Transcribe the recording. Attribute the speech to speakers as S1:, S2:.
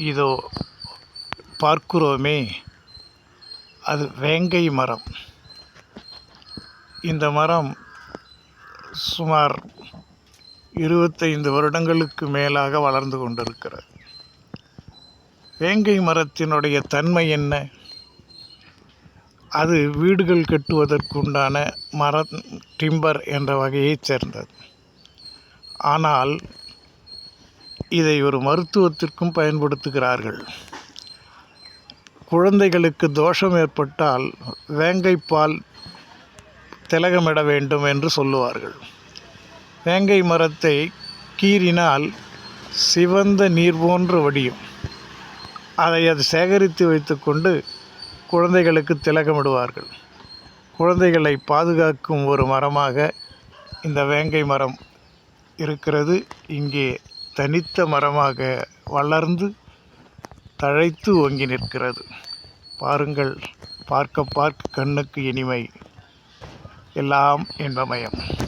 S1: இதோ பார்க்கிறோமே அது வேங்கை மரம். இந்த மரம் சுமார் இருபத்தைந்து வருடங்களுக்கு மேலாக வளர்ந்து கொண்டிருக்கிறது. வேங்கை மரத்தினுடைய தன்மை என்ன? அது வீடுகள் கட்டுவதற்குண்டான மரம் டிம்பர் என்ற வகையைச் சேர்ந்தது. ஆனால் இதை ஒரு மருத்துவத்திற்கும் பயன்படுத்துகிறார்கள். குழந்தைகளுக்கு தோஷம் ஏற்பட்டால் வேங்கைப்பால் திலகமிட வேண்டும் என்று சொல்லுவார்கள். வேங்கை மரத்தை கீறினால் சிவந்த நீர் போன்று வடியும். அதை அது சேகரித்து வைத்துக்கொண்டு குழந்தைகளுக்கு திலகமிடுவார்கள். குழந்தைகளை பாதுகாக்கும் ஒரு மரமாக இந்த வேங்கை மரம் இருக்கிறது. இங்கே தனித்த மரமாக வளர்ந்து தழைத்து ஓங்கி நிற்கிறது. பாருங்கள் பார்க்க பார்க்க கண்ணுக்கு இனிமை. எல்லாம் இன்பமயம்.